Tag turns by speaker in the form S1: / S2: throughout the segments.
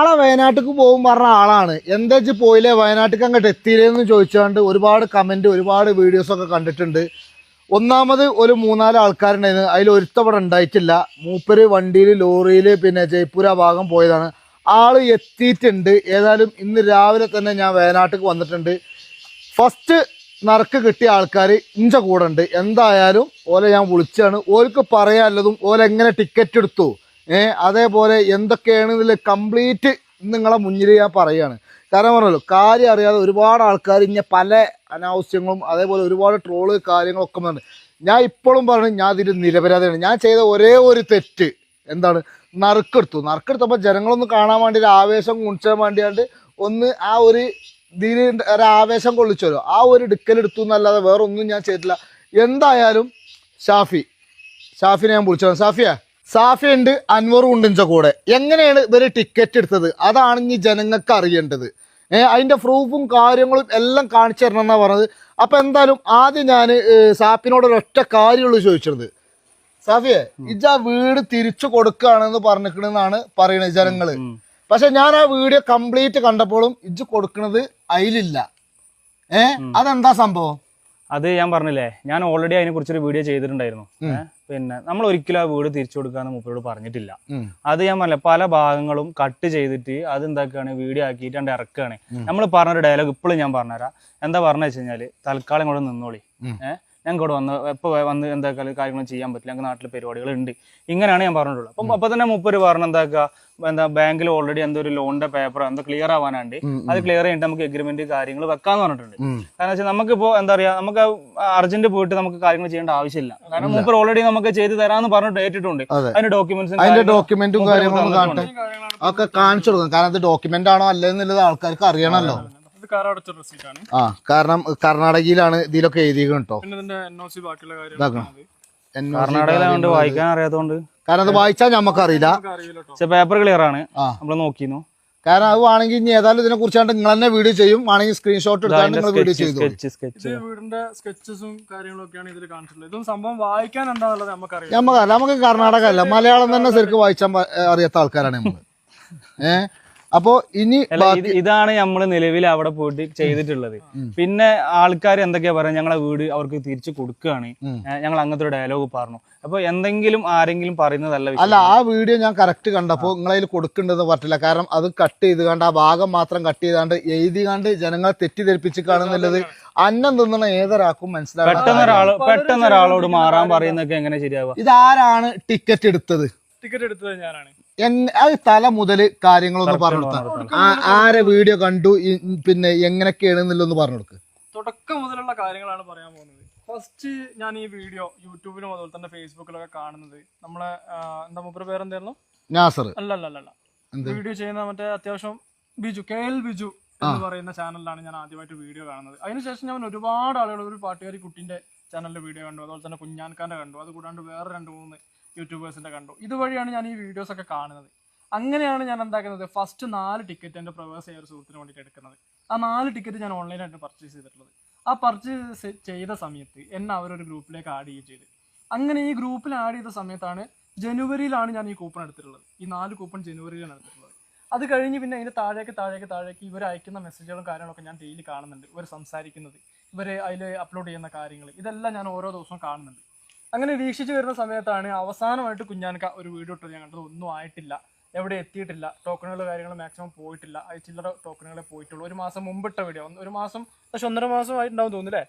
S1: ആളെ വയനാട്ടിക്ക് പോകും പറഞ്ഞ ആളാണ് എന്താ വെച്ച് പോയില്ലേ വയനാട്ടിക്ക് അങ്ങോട്ട് എത്തിയില്ലെന്ന് ചോദിച്ചുകൊണ്ട് ഒരുപാട് കമൻറ്റ് ഒരുപാട് വീഡിയോസൊക്കെ കണ്ടിട്ടുണ്ട് ഒന്നാമത് ഒരു മൂന്നാല് ആൾക്കാരുണ്ടായിരുന്നു അതിൽ ഒരുത്തവിടെ ഉണ്ടായിട്ടില്ല മൂപ്പര് വണ്ടിയിൽ ലോറിയിൽ പിന്നെ ജയ്പൂർ ആ ഭാഗം പോയതാണ് ആൾ എത്തിയിട്ടുണ്ട് ഏതായാലും ഇന്ന് രാവിലെ തന്നെ ഞാൻ വയനാട്ടിക്ക് വന്നിട്ടുണ്ട് ഫസ്റ്റ് നറുക്ക് കിട്ടിയ ആൾക്കാർ ഇഞ്ച കൂടെ ഉണ്ട് എന്തായാലും ഓലെ ഞാൻ വിളിച്ചാണ് ഓർക്ക് പറയാനുള്ളതും ഓലെങ്ങനെ ടിക്കറ്റ് എടുത്തു അതേപോലെ എന്തൊക്കെയാണ് ഇതിൽ കംപ്ലീറ്റ് നിങ്ങളെ മുന്നിൽ ഞാൻ പറയുകയാണ് കാരണം പറഞ്ഞല്ലോ കാര്യം അറിയാതെ ഒരുപാട് ആൾക്കാർ ഇങ്ങനെ പല അനാവശ്യങ്ങളും അതേപോലെ ഒരുപാട് ട്രോള് കാര്യങ്ങളൊക്കെ പറഞ്ഞു ഞാൻ ഇപ്പോഴും പറഞ്ഞു ഞാൻ ഇതിൽ നിരപരാധിയാണ് ഞാൻ ചെയ്ത ഒരേ ഒരു തെറ്റ് എന്താണ് നറുക്കെടുത്തു നറുക്കെടുത്തപ്പോൾ ജനങ്ങളൊന്ന് കാണാൻ വേണ്ടി ഒരു ആവേശം കുണിച്ചാൻ വേണ്ടിയാണ്ട് ഒന്ന് ആ ഒരു ഇതിൽ ഒരു ആവേശം കൊള്ളിച്ചല്ലോ ആ ഒരു ഇടുക്കലെടുത്തു എന്നല്ലാതെ വേറൊന്നും ഞാൻ ചെയ്തിട്ടില്ല എന്തായാലും ഷാഫി ഷാഫിനെ ഞാൻ വിളിച്ചതാണ് ഷാഫിയാ സാഫി ഉണ്ട് അൻവറും ഉണ്ട് എൻ്റെ കൂടെ എങ്ങനെയാണ് ഇവർ ടിക്കറ്റ് എടുത്തത് അതാണ് ഇനി ജനങ്ങൾക്ക് അറിയേണ്ടത് ഏഹ് അതിൻ്റെ പ്രൂഫും കാര്യങ്ങളും എല്ലാം കാണിച്ചു തരണം എന്നാണ് പറഞ്ഞത് അപ്പം എന്തായാലും ആദ്യം ഞാൻ സാഫിനോട് ഒരൊറ്റ കാര്യമുള്ളൂ ചോദിച്ചത് സാഫിയെ ഇജ് ആ വീട് തിരിച്ചു കൊടുക്കുകയാണെന്ന് പറഞ്ഞിരിക്കണെന്നാണ് പറയുന്നത് ജനങ്ങള് പക്ഷെ ഞാൻ ആ വീഡിയോ കംപ്ലീറ്റ് കണ്ടപ്പോഴും ഇജ് കൊടുക്കുന്നത് അതിലില്ല ഏഹ് അതെന്താ സംഭവം അത് ഞാൻ പറഞ്ഞില്ലേ ഞാൻ ഓൾറെഡി അതിനെ കുറിച്ചൊരു വീഡിയോ ചെയ്തിട്ടുണ്ടായിരുന്നു പിന്നെ നമ്മൾ ഒരിക്കലും ആ വീട് തിരിച്ചു കൊടുക്കാന്ന് മൂപ്പരോട് പറഞ്ഞിട്ടില്ല അത് ഞാൻ പറഞ്ഞില്ല പല ഭാഗങ്ങളും കട്ട് ചെയ്തിട്ട് അത് എന്താക്കാണ് വീഡിയോ ആക്കിയിട്ട് രണ്ട് ഇറക്കുകയാണ് നമ്മൾ പറഞ്ഞൊരു ഡയലോഗ് ഇപ്പോഴും ഞാൻ പറഞ്ഞുതരാം എന്താ പറഞ്ഞു വെച്ച് കഴിഞ്ഞാല് തൽക്കാലം കൂടെ നിന്നോളി ഏഹ് ഞങ്ങൾക്ക് ഇവിടെ വന്ന് എപ്പോൾ വന്ന് എന്താക്കാൽ കാര്യങ്ങളും ചെയ്യാൻ പറ്റില്ല ഞങ്ങൾക്ക് നാട്ടിൽ ഉണ്ട് ഇങ്ങനെയാണ് ഞാൻ പറഞ്ഞിട്ടുള്ളത് അപ്പം അപ്പം തന്നെ മുപ്പത് പറഞ്ഞ എന്താക്കുക എന്താ ബാങ്കിൽ ഓൾറെഡി എന്തോ ഒരു ലോണിന്റെ പേപ്പർ എന്തോ ക്ലിയർ ആവാനുണ്ട് അത് ക്ലിയർ ചെയ്യേണ്ട നമുക്ക് എഗ്രിമെന്റ് കാര്യങ്ങൾ വെക്കാന്ന് പറഞ്ഞിട്ടുണ്ട് കാരണം വെച്ചാൽ നമുക്കിപ്പോ എന്താ പറയാ നമുക്ക് അർജന്റ് പോയിട്ട് നമുക്ക് കാര്യങ്ങൾ ചെയ്യേണ്ട ആവശ്യമില്ല കാരണം മൂപ്പർ ഓൾറെഡി നമുക്ക് ചെയ്ത് തരാന്ന് പറഞ്ഞിട്ട് ഏറ്റിട്ടുണ്ട് അതിന്റെ ഡോക്യുമെന്റ്സും അതിന്റെ ഡോക്യുമെന്റും കാര്യങ്ങളും ഒക്കെ കാണിച്ചു കൊടുക്കും കാരണം അത് ഡോക്യുമെന്റ് ആണോ അല്ലെന്നുള്ളത് ആൾക്കാർക്ക് അറിയണമല്ലോ ആ കാരണം കർണാടകയിലാണ് ഇതിലൊക്കെ എഴുതിയിട്ടോ കേട്ടോ വായിക്കാൻ അറിയാത്തതുകൊണ്ട് കാരണം അത് വായിച്ചാൽ അറിയില്ല പേപ്പർ ക്ലിയർ ആണ് നമ്മൾ നോക്കിയിരുന്നു കാരണം അത് വേണമെങ്കിൽ ഇനി ഏതായാലും ഇതിനെ കുറിച്ചാണ്ട് നിങ്ങൾ തന്നെ വീഡിയോ ചെയ്യും വേണമെങ്കിൽ സ്ക്രീൻഷോട്ട് എടുത്താൽ നിങ്ങൾ വീഡിയോ ചെയ്തു വീടിന്റെ സംഭവം വായിക്കാൻ നമുക്ക് കർണാടക അല്ല മലയാളം തന്നെ ശരിക്കും വായിച്ചാൽ അറിയാത്ത ആൾക്കാരാണ് നമ്മൾ ഏഹ് അപ്പോ ഇനി ഇതാണ് നമ്മൾ നിലവിൽ അവിടെ പോയിട്ട് ചെയ്തിട്ടുള്ളത് പിന്നെ ആൾക്കാർ എന്തൊക്കെയാ പറയാ ഞങ്ങളെ വീട് അവർക്ക് തിരിച്ചു കൊടുക്കുകയാണ് ഞങ്ങൾ അങ്ങനത്തെ ഒരു ഡയലോഗ് പറഞ്ഞു അപ്പൊ എന്തെങ്കിലും ആരെങ്കിലും പറയുന്നതല്ല അല്ല ആ വീഡിയോ ഞാൻ കറക്റ്റ് കണ്ടപ്പോ നിങ്ങളതിൽ കൊടുക്കേണ്ടതെന്ന് പറഞ്ഞില്ല കാരണം അത് കട്ട് ചെയ്ത് കണ്ട് ആ ഭാഗം മാത്രം കട്ട് ചെയ്താണ്ട് എഴുതി കണ്ട് ജനങ്ങളെ തെറ്റിദ്ധരിപ്പിച്ച് കാണുന്നുള്ളത് അന്നം തിന്നണ ഏതൊരാൾക്കും മനസ്സിലാവും പെട്ടെന്ന് ഒരാൾ പെട്ടെന്ന് ഒരാളോട് മാറാൻ പറയുന്നൊക്കെ എങ്ങനെ ശരിയാവുക ഇതാരാണ് ടിക്കറ്റ് എടുത്തത് ടിക്കറ്റ് എടുത്തത് ഞാനാണ് തല മുതൽ കാര്യങ്ങളൊന്ന് പറഞ്ഞു ആരെ വീഡിയോ കണ്ടു പിന്നെ എങ്ങനെയൊക്കെ എന്നുള്ളൊന്ന് പറഞ്ഞു
S2: കൊടുക്കുക തുടക്കം മുതലുള്ള കാര്യങ്ങളാണ് പറയാൻ പോകുന്നത് ഫസ്റ്റ് ഞാൻ ഈ വീഡിയോ യൂട്യൂബിലും അതുപോലെ തന്നെ ഫേസ്ബുക്കിലൊക്കെ കാണുന്നത് നമ്മളെ എന്താ മൂപ്പര് പേരെന്തായിരുന്നു നാസർ അല്ല അല്ല അല്ല വീഡിയോ ചെയ്യുന്ന മറ്റേ അത്യാവശ്യം ബിജു കെ എൽ ബിജു എന്ന് പറയുന്ന ചാനലിലാണ് ഞാൻ ആദ്യമായിട്ട് വീഡിയോ കാണുന്നത് അതിനുശേഷം ഞാൻ ഒരുപാട് ആളുകൾ ഒരു പാട്ടുകാരി കുട്ടിന്റെ ചാനലിലെ വീഡിയോ കണ്ടു അതുപോലെ തന്നെ കുഞ്ഞാൻകാന്റെ കണ്ടു കൂടാണ്ട് വേറെ രണ്ട് മൂന്ന് യൂട്യൂബേഴ്സിൻ്റെ കണ്ടു ഇതുവഴിയാണ് ഞാൻ ഈ വീഡിയോസൊക്കെ കാണുന്നത് അങ്ങനെയാണ് ഞാൻ എന്താക്കുന്നത് ഫസ്റ്റ് നാല് ടിക്കറ്റ് എൻ്റെ പ്രവേശ ഒരു സുഹൃത്തിന് വേണ്ടിയിട്ട് എടുക്കുന്നത് ആ നാല് ടിക്കറ്റ് ഞാൻ ഓൺലൈനായിട്ട് പർച്ചേസ് ചെയ്തിട്ടുള്ളത് ആ പർച്ചേസ് ചെയ്ത സമയത്ത് എന്നെ അവരൊരു ഗ്രൂപ്പിലേക്ക് ആഡ് ചെയ്യുകയും ചെയ്ത് അങ്ങനെ ഈ ഗ്രൂപ്പിൽ ആഡ് ചെയ്ത സമയത്താണ് ജനുവരിയിലാണ് ഞാൻ ഈ കൂപ്പൺ എടുത്തിട്ടുള്ളത് ഈ നാല് കൂപ്പൺ ജനുവരിയിലാണ് എടുത്തിട്ടുള്ളത് അത് കഴിഞ്ഞ് പിന്നെ അതിൻ്റെ താഴേക്ക് താഴേക്ക് താഴേക്ക് ഇവർ അയക്കുന്ന മെസ്സേജുകളും കാര്യങ്ങളൊക്കെ ഞാൻ ഡെയിലി കാണുന്നുണ്ട് ഇവർ സംസാരിക്കുന്നത് ഇവർ അതിൽ അപ്ലോഡ് ചെയ്യുന്ന കാര്യങ്ങൾ ഇതെല്ലാം ഞാൻ ഓരോ ദിവസവും കാണുന്നുണ്ട് അങ്ങനെ വീക്ഷിച്ചു വരുന്ന സമയത്താണ് അവസാനമായിട്ട് കുഞ്ഞാനക്ക ഒരു വീഡിയോ ഇട്ടത് ഞാൻ കണ്ടത് ഒന്നും ആയിട്ടില്ല എവിടെ എത്തിയിട്ടില്ല ടോക്കണുകളുടെ കാര്യങ്ങൾ മാക്സിമം പോയിട്ടില്ല അത് ചില്ലറ ടോക്കണുകളെ പോയിട്ടുള്ളൂ ഒരു മാസം ഇട്ട വീഡിയോ ഒരു മാസം പക്ഷെ ഒന്നര മാസം ആയിട്ടുണ്ടാവും തോന്നില്ലേ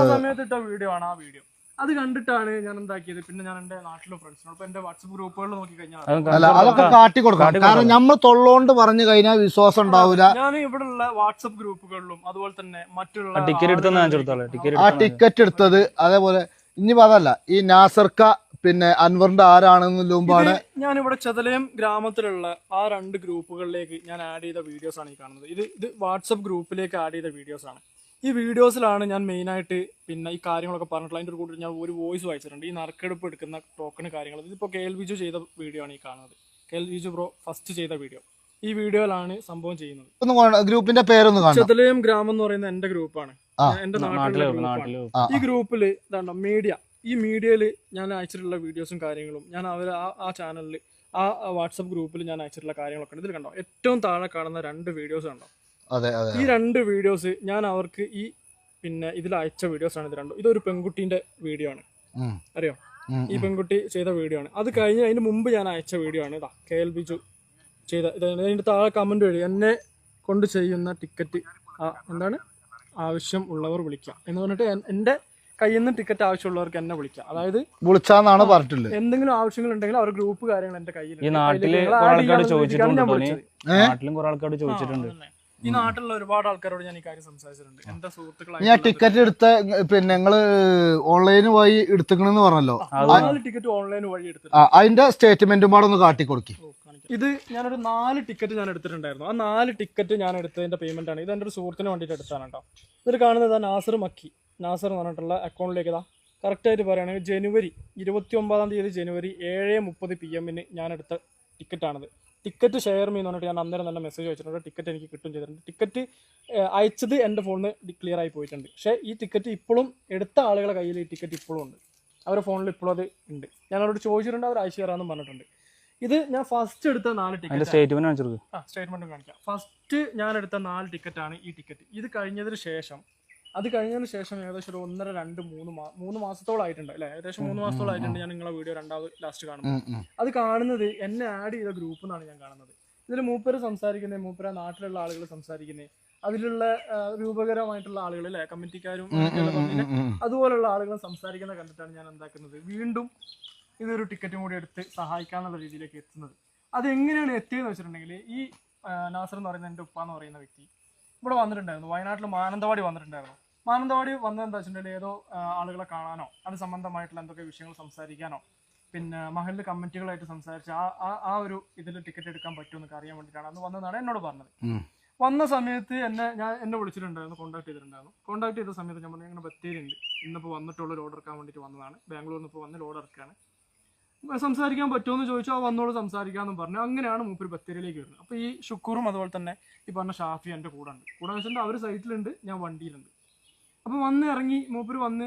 S2: ആ സമയത്ത് ഇട്ട വീഡിയോ ആണ് ആ വീഡിയോ അത് കണ്ടിട്ടാണ് ഞാൻ എന്താക്കിയത് പിന്നെ ഞാൻ എന്റെ നാട്ടിലെ ഫ്രണ്ട്സിനോടൊപ്പം എന്റെ വാട്സപ്പ് ഗ്രൂപ്പുകളിൽ നോക്കി കഴിഞ്ഞാൽ കാട്ടി കാരണം നമ്മൾ തൊള്ളോണ്ട് പറഞ്ഞു കഴിഞ്ഞാൽ വിശ്വാസം ഉണ്ടാവില്ല ഞാൻ ഇവിടെ ഉള്ള വാട്സപ്പ് ഗ്രൂപ്പുകളിലും അതുപോലെ തന്നെ മറ്റുള്ള ടിക്കറ്റ് എടുത്തത് അതേപോലെ ഇനി അതല്ല ഈ നാസർക്ക പിന്നെ അൻവറിന്റെ ആരാണെന്ന് മുമ്പാണ് ഞാൻ ഇവിടെ ചതലയം ഗ്രാമത്തിലുള്ള ആ രണ്ട് ഗ്രൂപ്പുകളിലേക്ക് ഞാൻ ആഡ് ചെയ്ത വീഡിയോസ് ആണ് ഈ കാണുന്നത് ഇത് ഇത് വാട്സപ്പ് ഗ്രൂപ്പിലേക്ക് ആഡ് ചെയ്ത വീഡിയോസ് ആണ് ഈ വീഡിയോസിലാണ് ഞാൻ മെയിനായിട്ട് പിന്നെ ഈ കാര്യങ്ങളൊക്കെ പറഞ്ഞിട്ടുള്ള അതിൻ്റെ കൂടെ ഞാൻ ഒരു വോയിസ് വായിച്ചിട്ടുണ്ട് ഈ നറുക്കെടുപ്പ് എടുക്കുന്ന ടോക്കൺ കാര്യങ്ങൾ ഇതിപ്പോൾ കെ എൽ ചെയ്ത വീഡിയോ ആണ് ഈ കാണുന്നത് കെ എൽ ബ്രോ ഫസ്റ്റ് ചെയ്ത വീഡിയോ ഈ വീഡിയോയിലാണ് സംഭവം ചെയ്യുന്നത് ഗ്രൂപ്പിന്റെ പേരൊന്ന് ചെതലയം ഗ്രാമം എന്ന് പറയുന്ന എന്റെ ഗ്രൂപ്പാണ് എന്റെ നാട്ടിലെ ഈ ഗ്രൂപ്പില് ഇതാണ്ടോ മീഡിയ ഈ മീഡിയയില് ഞാൻ അയച്ചിട്ടുള്ള വീഡിയോസും കാര്യങ്ങളും ഞാൻ അവർ ആ ചാനലിൽ ആ വാട്സപ്പ് ഗ്രൂപ്പിൽ ഞാൻ അയച്ചിട്ടുള്ള കാര്യങ്ങളൊക്കെ ഇതിൽ കണ്ടോ ഏറ്റവും താഴെ കാണുന്ന രണ്ട് വീഡിയോസ് കണ്ടോ ഈ രണ്ട് വീഡിയോസ് ഞാൻ അവർക്ക് ഈ പിന്നെ ഇതിൽ അയച്ച വീഡിയോസ് ആണ് ഇത് രണ്ടും ഇതൊരു പെൺകുട്ടിന്റെ വീഡിയോ ആണ് അറിയോ ഈ പെൺകുട്ടി ചെയ്ത വീഡിയോ ആണ് അത് കഴിഞ്ഞ് അതിന് മുമ്പ് ഞാൻ അയച്ച വീഡിയോ ആണ് ഇതാ കെ എൽ ബിജു ചെയ്ത ഇതിൻ്റെ താഴെ കമൻറ്റ് വഴി എന്നെ കൊണ്ട് ചെയ്യുന്ന ടിക്കറ്റ് എന്താണ് ആവശ്യം ഉള്ളവർ വിളിക്കുക എന്ന് പറഞ്ഞിട്ട് എൻ്റെ കയ്യിൽ നിന്ന് ടിക്കറ്റ് ആവശ്യമുള്ളവർക്ക് എന്നെ വിളിക്കാം അതായത് വിളിച്ചാന്നാണ് പറഞ്ഞിട്ടുള്ളത് എന്തെങ്കിലും ആവശ്യങ്ങൾ ഉണ്ടെങ്കിൽ അവർ ഗ്രൂപ്പ് കാര്യങ്ങൾ എന്റെ കയ്യിൽ ഈ ചോദിച്ചിട്ടുണ്ട് നാട്ടിലും കുറെ ആൾക്കാർ
S1: ചോദിച്ചിട്ടുണ്ട് ഈ നാട്ടിലുള്ള ഒരുപാട് ആൾക്കാരോട് ഞാൻ ഈ കാര്യം സംസാരിച്ചിട്ടുണ്ട് എന്റെ സുഹൃത്തുക്കൾ ഞാൻ ടിക്കറ്റ് എടുത്ത പിന്നെ ഞങ്ങള് ഓൺലൈൻ വഴി എടുത്തു പറഞ്ഞല്ലോ
S2: ടിക്കറ്റ് ഓൺലൈൻ വഴി എടുത്തു അതിന്റെ സ്റ്റേറ്റ്മെന്റും കൂടെ ഒന്ന് കാട്ടിക്കൊടുക്കും ഇത് ഞാനൊരു നാല് ടിക്കറ്റ് ഞാൻ എടുത്തിട്ടുണ്ടായിരുന്നു ആ നാല് ടിക്കറ്റ് ഞാൻ എടുത്തതിൻ്റെ പേയ്മെൻ്റ് ആണ് ഇത് എൻ്റെ ഒരു സുഹൃത്തിന് വേണ്ടിയിട്ട് എടുത്താണ് കേട്ടോ ഇതിൽ കാണുന്നത് നാസർ മക്കി നാസർ എന്ന് പറഞ്ഞിട്ടുള്ള അക്കൗണ്ടിലേക്ക് ഇതാ കറക്റ്റായിട്ട് പറയുകയാണെങ്കിൽ ജനുവരി ഇരുപത്തി ഒമ്പതാം തീയതി ജനുവരി ഏഴ് മുപ്പത് പി എമ്മിന് ഞാൻ എടുത്ത ടിക്കറ്റാണിത് ടിക്കറ്റ് ഷെയർ മീ എന്ന് പറഞ്ഞിട്ട് ഞാൻ അന്നേരം നല്ല മെസ്സേജ് അയച്ചിട്ടുണ്ട് ടിക്കറ്റ് എനിക്ക് കിട്ടും ചെയ്തിട്ടുണ്ട് ടിക്കറ്റ് അയച്ചത് എൻ്റെ ഫോണിൽ ഡിക്ലിയർ ആയി പോയിട്ടുണ്ട് പക്ഷേ ഈ ടിക്കറ്റ് ഇപ്പോഴും എടുത്ത ആളുകളുടെ കയ്യിൽ ഈ ടിക്കറ്റ് ഇപ്പോഴും ഉണ്ട് അവരുടെ ഫോണിൽ ഇപ്പോഴും അത് ഉണ്ട് ഞാൻ അവരോട് ചോദിച്ചിട്ടുണ്ട് അവർ അയച്ചു തരാമെന്നും പറഞ്ഞിട്ടുണ്ട് ഇത് ഞാൻ ഫസ്റ്റ് എടുത്ത നാല് ടിക്കറ്റ് സ്റ്റേറ്റ്മെന്റ് ആ സ്റ്റേറ്റ്മെന്റ് കാണിക്കാം ഫസ്റ്റ് ഞാൻ എടുത്ത നാല് ടിക്കറ്റ് ആണ് ഈ ടിക്കറ്റ് ഇത് കഴിഞ്ഞതിന് ശേഷം അത് കഴിഞ്ഞതിന് ശേഷം ഏകദേശം ഒരു ഒന്നര രണ്ട് മൂന്ന് മൂന്ന് മാസത്തോളം ആയിട്ടുണ്ട് അല്ലെ ഏകദേശം മൂന്ന് മാസത്തോളം ആയിട്ടുണ്ട് ഞാൻ നിങ്ങളെ വീഡിയോ രണ്ടാമത് ലാസ്റ്റ് കാണുന്നത് അത് കാണുന്നത് എന്നെ ആഡ് ചെയ്ത ഗ്രൂപ്പ് എന്നാണ് ഞാൻ കാണുന്നത് ഇതിൽ മൂപ്പര് സംസാരിക്കുന്നത് മൂപ്പര നാട്ടിലുള്ള ആളുകൾ സംസാരിക്കുന്നത് അതിലുള്ള രൂപകരമായിട്ടുള്ള ആളുകൾ അല്ലെ കമ്മിറ്റിക്കാരും അതുപോലുള്ള ആളുകൾ സംസാരിക്കുന്ന കണ്ടിട്ടാണ് ഞാൻ എന്താക്കുന്നത് വീണ്ടും ഇതൊരു ടിക്കറ്റും കൂടി എടുത്ത് സഹായിക്കാന്നുള്ള രീതിയിലേക്ക് എത്തുന്നത് അത് എങ്ങനെയാണ് എത്തിയതെന്ന് വെച്ചിട്ടുണ്ടെങ്കിൽ ഈ നാസർ എന്ന് പറയുന്ന എൻ്റെ ഉപ്പ എന്ന് പറയുന്ന വ്യക്തി ഇവിടെ വന്നിട്ടുണ്ടായിരുന്നു വയനാട്ടിൽ മാനന്തവാടി വന്നിട്ടുണ്ടായിരുന്നു മാനന്തവാടി വന്നതെന്താ വെച്ചിട്ടുണ്ടെങ്കിൽ ഏതോ ആളുകളെ കാണാനോ അത് സംബന്ധമായിട്ടുള്ള എന്തൊക്കെ വിഷയങ്ങൾ സംസാരിക്കാനോ പിന്നെ മഹലിൽ കമ്മിറ്റികളായിട്ട് സംസാരിച്ച് ആ ആ ഒരു ഇതിൽ ടിക്കറ്റ് എടുക്കാൻ പറ്റുമെന്നൊക്കെ അറിയാൻ വേണ്ടിയിട്ടാണ് അന്ന് വന്നതെന്നാണ് എന്നോട് പറഞ്ഞത് വന്ന സമയത്ത് എന്നെ ഞാൻ എന്നെ വിളിച്ചിട്ടുണ്ടായിരുന്നു കോൺടാക്ട് ചെയ്തിട്ടുണ്ടായിരുന്നു കോൺടാക്ട് ചെയ്ത സമയത്ത് ഞാൻ പറഞ്ഞു ഇങ്ങനെ ബത്തേരി ഉണ്ട് ഇന്നിപ്പോൾ വന്നിട്ടുള്ള ലോഡ് എടുക്കാൻ വേണ്ടിയിട്ട് വന്നതാണ് ബാംഗ്ലൂരിൽ നിന്ന് ഇപ്പോൾ വന്ന് ലോഡ് ഇറക്കാണ് സംസാരിക്കാൻ പറ്റുമെന്ന് ആ വന്നോട് സംസാരിക്കാന്ന് പറഞ്ഞു അങ്ങനെയാണ് മൂപ്പര് ബത്തേരിയിലേക്ക് വരുന്നത് അപ്പോൾ ഈ ഷുക്കൂറും അതുപോലെ തന്നെ ഈ പറഞ്ഞ ഷാഫി എന്റെ കൂടെ ഉണ്ട് കൂടെ വെച്ചിട്ടുണ്ട് അവർ സൈറ്റിലുണ്ട് ഞാൻ വണ്ടിയിലുണ്ട് അപ്പോൾ വന്ന് ഇറങ്ങി മൂപ്പര് വന്ന്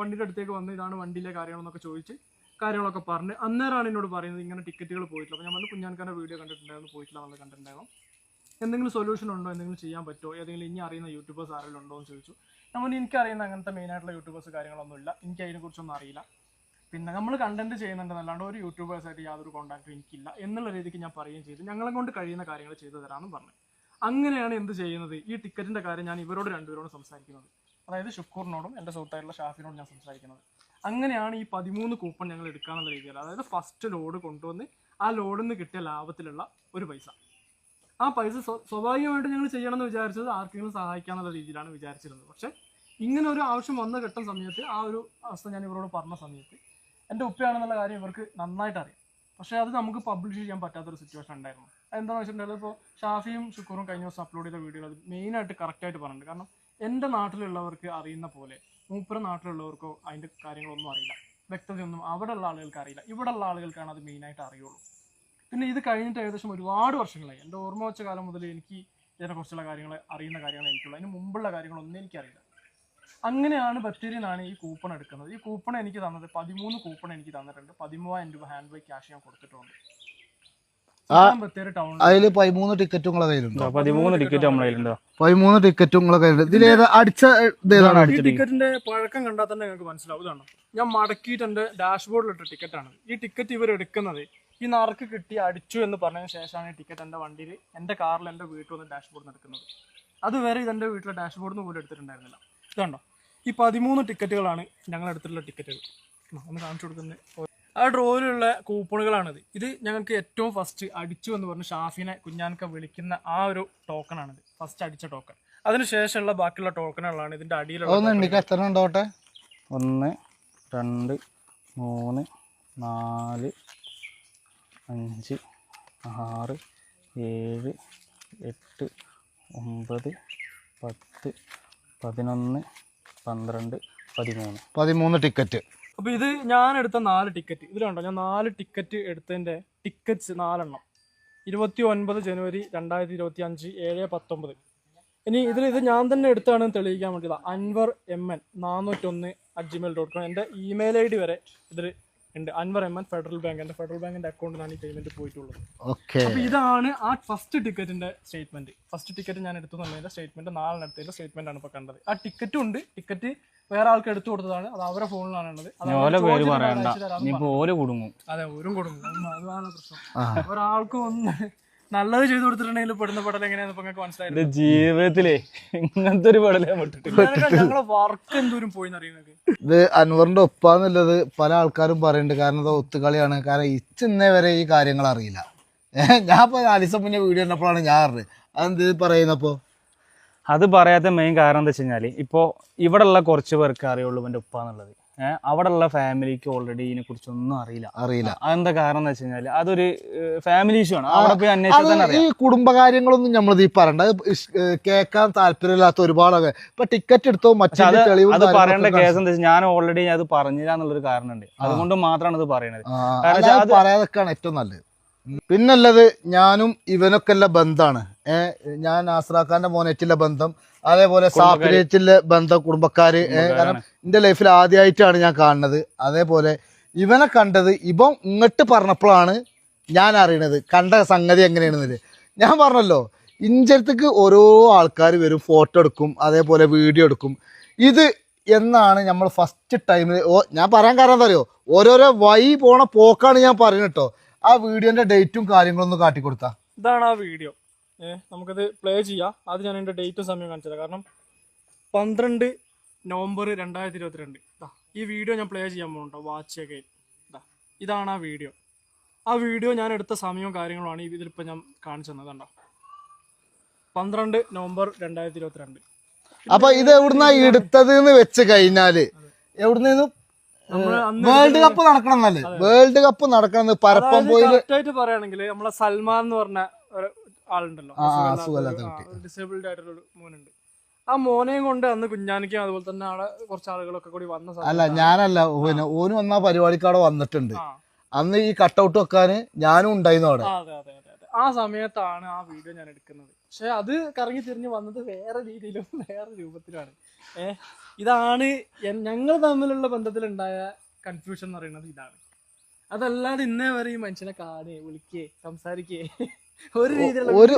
S2: വണ്ടിയുടെ അടുത്തേക്ക് വന്ന് ഇതാണ് വണ്ടിയിലെ കാര്യങ്ങളെന്നൊക്കെ ചോദിച്ച് കാര്യങ്ങളൊക്കെ പറഞ്ഞ് അന്നേരമാണ് എന്നോട് പറയുന്നത് ഇങ്ങനെ ടിക്കറ്റുകൾ പോയിട്ടില്ല അപ്പോൾ ഞാൻ പറഞ്ഞു കുഞ്ഞാൻകാരുടെ വീഡിയോ കണ്ടിട്ടുണ്ടായിരുന്നു പോയിട്ടില്ല എന്നുള്ളത് കണ്ടിട്ടുണ്ടായിരുന്നു എന്തെങ്കിലും സൊല്യൂഷൻ ഉണ്ടോ എന്തെങ്കിലും ചെയ്യാൻ പറ്റുമോ ഏതെങ്കിലും ഇനി അറിയുന്ന യൂട്യൂബേഴ്സ് ആരെങ്കിലും ഉണ്ടോ എന്ന് ചോദിച്ചു ഞാൻ പറഞ്ഞു എനിക്കറിയുന്ന അങ്ങനത്തെ മെയിനായിട്ടുള്ള യൂട്യൂബേഴ്സ് കാര്യങ്ങളൊന്നുമില്ല എനിക്ക് അതിനെക്കുറിച്ചൊന്നും അറിയില്ല പിന്നെ നമ്മൾ കണ്ടന്റ് ചെയ്യുന്നുണ്ടെന്നല്ലാണ്ട് ഒരു യൂട്യൂബേഴ്സായിട്ട് യാതൊരു കോണ്ടാക്ടും എനിക്കില്ല എന്നുള്ള രീതിക്ക് ഞാൻ പറയുകയും ചെയ്തു ഞങ്ങളെ കൊണ്ട് കഴിയുന്ന കാര്യങ്ങൾ ചെയ്തു തരാമെന്നും പറഞ്ഞു അങ്ങനെയാണ് എന്ത് ചെയ്യുന്നത് ഈ ടിക്കറ്റിന്റെ കാര്യം ഞാൻ ഇവരോട് രണ്ടുപേരോടും സംസാരിക്കുന്നത് അതായത് ഷുക്കൂറിനോടും എൻ്റെ സുഹൃത്തായിട്ടുള്ള ഷാഫിനോടും ഞാൻ സംസാരിക്കുന്നത് അങ്ങനെയാണ് ഈ പതിമൂന്ന് കൂപ്പൺ ഞങ്ങൾ എടുക്കാന്നുള്ള രീതിയിൽ അതായത് ഫസ്റ്റ് ലോഡ് കൊണ്ടുവന്ന് ആ ലോഡിൽ നിന്ന് കിട്ടിയ ലാഭത്തിലുള്ള ഒരു പൈസ ആ പൈസ സ്വാഭാവികമായിട്ട് ഞങ്ങൾ ചെയ്യണമെന്ന് വിചാരിച്ചത് ആർക്കെങ്കിലും സഹായിക്കാന്നുള്ള രീതിയിലാണ് വിചാരിച്ചിരുന്നത് പക്ഷേ ഇങ്ങനെ ഒരു ആവശ്യം വന്ന ഘട്ടം സമയത്ത് ആ ഒരു അവസ്ഥ ഞാൻ ഇവരോട് പറഞ്ഞ സമയത്ത് എൻ്റെ ഉപ്പയാണെന്നുള്ള കാര്യം ഇവർക്ക് നന്നായിട്ട് അറിയാം പക്ഷേ അത് നമുക്ക് പബ്ലിഷ് ചെയ്യാൻ പറ്റാത്തൊരു സിറ്റുവേഷൻ ഉണ്ടായിരുന്നു എന്താണെന്ന് വെച്ചിട്ടുണ്ടെങ്കിൽ ഇപ്പോൾ ഷാഫിയും ഷുക്കൂറും കഴിഞ്ഞ ദിവസം അപ്ലോഡ് ചെയ്ത വീഡിയോ അത് മെയിനായിട്ട് കറക്റ്റായിട്ട് പറഞ്ഞിട്ടുണ്ട് കാരണം എൻ്റെ നാട്ടിലുള്ളവർക്ക് അറിയുന്ന പോലെ മൂപ്പര നാട്ടിലുള്ളവർക്കോ അതിൻ്റെ കാര്യങ്ങളൊന്നും അറിയില്ല വ്യക്തതയൊന്നും അവിടെ ഉള്ള ആളുകൾക്ക് അറിയില്ല ഇവിടെ ഉള്ള ആളുകൾക്കാണ് അത് മെയിനായിട്ട് അറിയുള്ളൂ പിന്നെ ഇത് കഴിഞ്ഞിട്ട് ഏകദേശം ഒരുപാട് വർഷങ്ങളായി എൻ്റെ ഓർമ്മ വെച്ച കാലം മുതൽ എനിക്ക് ഇതിനെക്കുറിച്ചുള്ള കാര്യങ്ങൾ അറിയുന്ന കാര്യങ്ങൾ എനിക്കുള്ളൂ അതിന് മുമ്പുള്ള കാര്യങ്ങളൊന്നും എനിക്കറിയില്ല അങ്ങനെയാണ് ബത്തേരിയിൽ ഈ കൂപ്പൺ എടുക്കുന്നത് ഈ കൂപ്പൺ എനിക്ക് തന്നത് പതിമൂന്ന് കൂപ്പൺ എനിക്ക് തന്നിട്ടുണ്ട് പതിമൂവായിരം രൂപ ഹാൻഡ് ബൈ ക്യാഷ് ഞാൻ കൊടുത്തിട്ടുണ്ട്
S1: ബത്തേരി ടൗൺ അതില് പതിമൂന്ന് ടിക്കറ്റ് നിങ്ങളെ
S2: കയ്യിലുണ്ടോ ടിക്കറ്റ് നമ്മളെ കയ്യിലുണ്ടോ ടിക്കറ്റ് നിങ്ങളെ കയ്യിലുണ്ട് ഇതിലേതാ അടിച്ച ഇതേതാണ് ഈ ടിക്കറ്റിന്റെ പഴക്കം കണ്ടാൽ തന്നെ നിങ്ങൾക്ക് മനസ്സിലാവും ഞാൻ മടക്കിയിട്ട് എന്റെ ഡാഷ്ബോർഡിൽ ഇട്ട ടിക്കറ്റാണ് ഈ ടിക്കറ്റ് ഇവർ എടുക്കുന്നത് ഈ നറുക്ക് കിട്ടി അടിച്ചു എന്ന് പറഞ്ഞതിന് ശേഷമാണ് ഈ ടിക്കറ്റ് എന്റെ വണ്ടിയിൽ എന്റെ കാറിൽ എന്റെ വീട്ടിൽ വന്ന് ഡാഷ്ബോർഡിൽ നിന്ന് എടുക്കുന്നത് അതുവരെ ഇതെന്റെ വീട്ടിലെ ഡാഷ്ബോർഡിൽ നിന്ന് പോലും എടുത്തിട്ടുണ്ടായിരുന്നില്ല കണ്ടോ ഈ പതിമൂന്ന് ടിക്കറ്റുകളാണ് ഞങ്ങളുടെ ടിക്കറ്റുകൾ ഒന്ന് കാണിച്ചു കൊടുക്കുന്നത് ആ ഡ്രോയിലുള്ള കൂപ്പണുകളാണിത് ഇത് ഞങ്ങൾക്ക് ഏറ്റവും ഫസ്റ്റ് അടിച്ചു എന്ന് പറഞ്ഞ് ഷാഫിനെ കുഞ്ഞാനൊക്കെ വിളിക്കുന്ന ആ ഒരു ആണിത് ഫസ്റ്റ് അടിച്ച ടോക്കൺ അതിനുശേഷമുള്ള ബാക്കിയുള്ള ടോക്കണുകളാണ് ഇതിൻ്റെ
S1: അടിയിലുള്ള എത്ര ഉണ്ടോട്ടെ ഒന്ന് രണ്ട് മൂന്ന് നാല് അഞ്ച് ആറ് ഏഴ് എട്ട് ഒമ്പത് പത്ത് പതിനൊന്ന് പന്ത്രണ്ട് പതിമൂന്ന്
S2: പതിമൂന്ന് ടിക്കറ്റ് അപ്പൊ ഇത് ഞാൻ എടുത്ത നാല് ടിക്കറ്റ് ഇതിലുണ്ടോ ഞാൻ നാല് ടിക്കറ്റ് എടുത്തതിന്റെ ടിക്കറ്റ്സ് നാലെണ്ണം ഇരുപത്തി ഒൻപത് ജനുവരി രണ്ടായിരത്തി ഇരുപത്തി അഞ്ച് ഏഴ് പത്തൊമ്പത് ഇനി ഇതിൽ ഇത് ഞാൻ തന്നെ എടുത്താണ് തെളിയിക്കാൻ വേണ്ടിയതാണ് അൻവർ എം എൻ നാനൂറ്റൊന്ന് അറ്റ് ജിമെയിൽ ഡോട്ട് കോം എൻ്റെ ഇമെയിൽ ഐ ഡി വരെ ഇതിൽ ഉണ്ട് Anwar M N Federal bank എന്റെ ഫെഡറൽ ബാങ്കിന്റെ അക്കൗണ്ടിലാണ് ഈ പേയ്മെന്റ് പോയിട്ടുള്ളത് ഓക്കെ അപ്പോൾ ഇതാണ് ആ ഫസ്റ്റ് ടിക്കറ്റിന്റെ സ്റ്റേറ്റ്മെന്റ് ഫസ്റ്റ് ടിക്കറ്റ് ഞാൻ എടുത്തു തന്നതിൻ്റെ സ്റ്റേറ്റ്മെന്റ് നാളെ എടുത്തതിൻ്റെ സ്റ്റേറ്റ്മെന്റ് ആണ് ഇപ്പൊ കണ്ടത് ആ ടിക്കറ്റ് ഉണ്ട് ടിക്കറ്റ് വേറെ ആൾക്ക് എടുത്തു കൊടുത്തതാണ് അത് അവരുടെ ഫോണിലാണ് ഉള്ളത്
S1: അതെ ഓരും കുടുങ്ങും അതാണ് പ്രശ്നം ഒരാൾക്കും ഒന്ന് നല്ലത് ചെയ്തു കൊടുത്തിട്ടുണ്ടെങ്കിൽ പെടുന്ന പടൽ എങ്ങനെയാന്ന് ജീവിതത്തിലേ ഇങ്ങനത്തെ ഒരു വർക്ക് ഇത് അൻവറിന്റെ ഒപ്പാന്നുള്ളത് പല ആൾക്കാരും പറയുന്നുണ്ട് കാരണം ഇത് ഒത്തുകളിയാണ് കാരണം ഇച്ചിന്നേ വരെ ഈ കാര്യങ്ങൾ അറിയില്ല ഞാൻ ഇപ്പൊ നാലിസം മുന്നേ വീഡിയോ കണ്ടപ്പോഴാണ് ഞാൻ അറിഞ്ഞത് അതെന്ത് പറയുന്നപ്പോ അത് പറയാത്ത മെയിൻ കാരണം എന്താ വെച്ച് കഴിഞ്ഞാല് ഇപ്പൊ ഇവിടെ ഉള്ള കുറച്ച് പേർക്ക് അറിയുള്ളൂ എന്റെ ഉപ്പാന്നുള്ളത് ഉള്ള ഫാമിലിക്ക് ഓൾറെഡി ഇതിനെ കുറിച്ചൊന്നും അറിയില്ല അറിയില്ല അതെന്താ കാരണം എന്ന് വെച്ച് കഴിഞ്ഞാൽ അതൊരു ഫാമിലി ഇഷ്യൂ ആണ് അവിടെ പോയി അന്വേഷിച്ചാൽ ഈ കുടുംബകാര്യങ്ങളൊന്നും നമ്മൾ ഈ പറയണ്ട കേൾക്കാൻ താല്പര്യമില്ലാത്ത ഒരുപാട് ഇപ്പൊ ടിക്കറ്റ് എടുത്തോ മറ്റേ അത് പറയേണ്ട കേസ് എന്താ വെച്ചാൽ ഞാൻ ഓൾറെഡി അത് പറഞ്ഞില്ല എന്നുള്ളൊരു കാരണമുണ്ട് അതുകൊണ്ട് മാത്രമാണ് ഇത് പറയുന്നത് പറയാതൊക്കെയാണ് ഏറ്റവും നല്ലത് പിന്നല്ലത് ഞാനും ഇവനൊക്കെ ബന്ധാണ് ഞാൻ ആസ്രാഖാന്റെ മോനേറ്റിലെ ബന്ധം അതേപോലെ സാഫിലേറ്റിലെ ബന്ധം കുടുംബക്കാര് കാരണം എന്റെ ലൈഫിൽ ആദ്യമായിട്ടാണ് ഞാൻ കാണുന്നത് അതേപോലെ ഇവനെ കണ്ടത് ഇപ്പം ഇങ്ങോട്ട് പറഞ്ഞപ്പോഴാണ് ഞാൻ അറിയണത് കണ്ട സംഗതി എങ്ങനെയാണെന്നില്ല ഞാൻ പറഞ്ഞല്ലോ ഇഞ്ചലത്തേക്ക് ഓരോ ആൾക്കാർ വരും ഫോട്ടോ എടുക്കും അതേപോലെ വീഡിയോ എടുക്കും ഇത് എന്നാണ് നമ്മൾ ഫസ്റ്റ് ടൈമിൽ ഓ ഞാൻ പറയാൻ കാരണം എന്താ അറിയോ ഓരോരോ വൈ പോണ പോക്കാണ് ഞാൻ പറയുന്നത് കേട്ടോ ആ വീഡിയോന്റെ ഡേറ്റും കാര്യങ്ങളൊന്നും കാട്ടിക്കൊടുത്ത ഇതാണ് ആ വീഡിയോ നമുക്കത് പ്ലേ ചെയ്യാം അത് ഞാൻ എൻ്റെ ഡേറ്റും സമയം കാണിച്ചത് കാരണം പന്ത്രണ്ട് നവംബർ രണ്ടായിരത്തി ഇരുപത്തിരണ്ട് ഇതാ ഈ വീഡിയോ ഞാൻ പ്ലേ ചെയ്യാൻ പോകുന്നുണ്ടോ വാച്ച് അഗൈൻ ഇതാ ഇതാണ് ആ വീഡിയോ ആ വീഡിയോ ഞാൻ എടുത്ത സമയവും കാര്യങ്ങളുമാണ് ഇതിലിപ്പോൾ ഞാൻ കാണിച്ചു തന്നത് കണ്ടോ പന്ത്രണ്ട് നവംബർ രണ്ടായിരത്തി ഇരുപത്തിരണ്ട് അപ്പൊ ഇത് എവിടുന്ന എടുത്തത് വെച്ച് കഴിഞ്ഞാല് എവിടുന്ന വേൾഡ് കപ്പ് നടക്കണം വേൾഡ് കപ്പ് നടക്കണം പരപ്പം പോയി പറയുകയാണെങ്കിൽ നമ്മളെ സൽമാൻ എന്ന് പറഞ്ഞ ആളുണ്ടല്ലോ ഡിസേബിൾഡ് ആ മോനെയും കൊണ്ട് അന്ന് കുഞ്ഞാനിക്കും അതുപോലെ തന്നെ ആളെ കുറച്ച് ആളുകളൊക്കെ കൂടി വന്ന അല്ല ഞാനല്ല പിന്നെ ഓന് വന്ന പരിപാടിക്കാടെ വന്നിട്ടുണ്ട് അന്ന് ഈ കട്ടൗട്ട് വെക്കാന് ഞാനും ഉണ്ടായിരുന്നു അവിടെ ആ, സമയത്താണ് ആ വീഡിയോ ഞാൻ എടുക്കുന്നത് പക്ഷെ അത് കറങ്ങി തിരിഞ്ഞ് വന്നത് വേറെ രീതിയിലും വേറെ രൂപത്തിലാണ് ഏ ഇതാണ് ഞങ്ങൾ തമ്മിലുള്ള ഉണ്ടായ കൺഫ്യൂഷൻ എന്ന് പറയുന്നത് ഇതാണ് അതല്ലാതെ ഇന്നേ വരെ ഈ മനുഷ്യനെ കാണേ വിളിക്കേ സംസാരിക്കേ ഒരു ഒരു